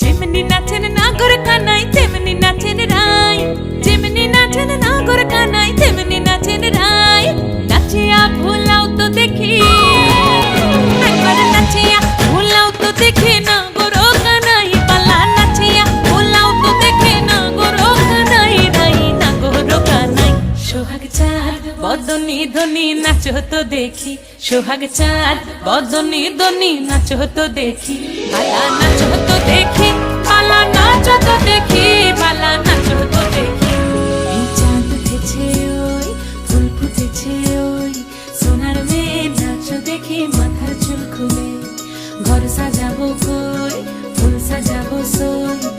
যেমনি নাচেন নাগর কানাই তেমনি নাচেন রাই যেমনি নাচেন নাগর কানাই তেমনি নাচেন রাই নাচিয়া ভুলাও তো দেখি। একবার নাচিয়া ভুলাও তো দেখি না বদনি ধনি, নাচো তো দেখি। সোহাগ চাঁদ, বদনি ধনি, নাচো তো দেখি। পালা নাচো তো দেখি। ফুটেছে ওই সোনার মেয়ে নাচ দেখি মাথার চুল খুলে। ঘর সাজাবো কই, ফুল সাজাবো সই।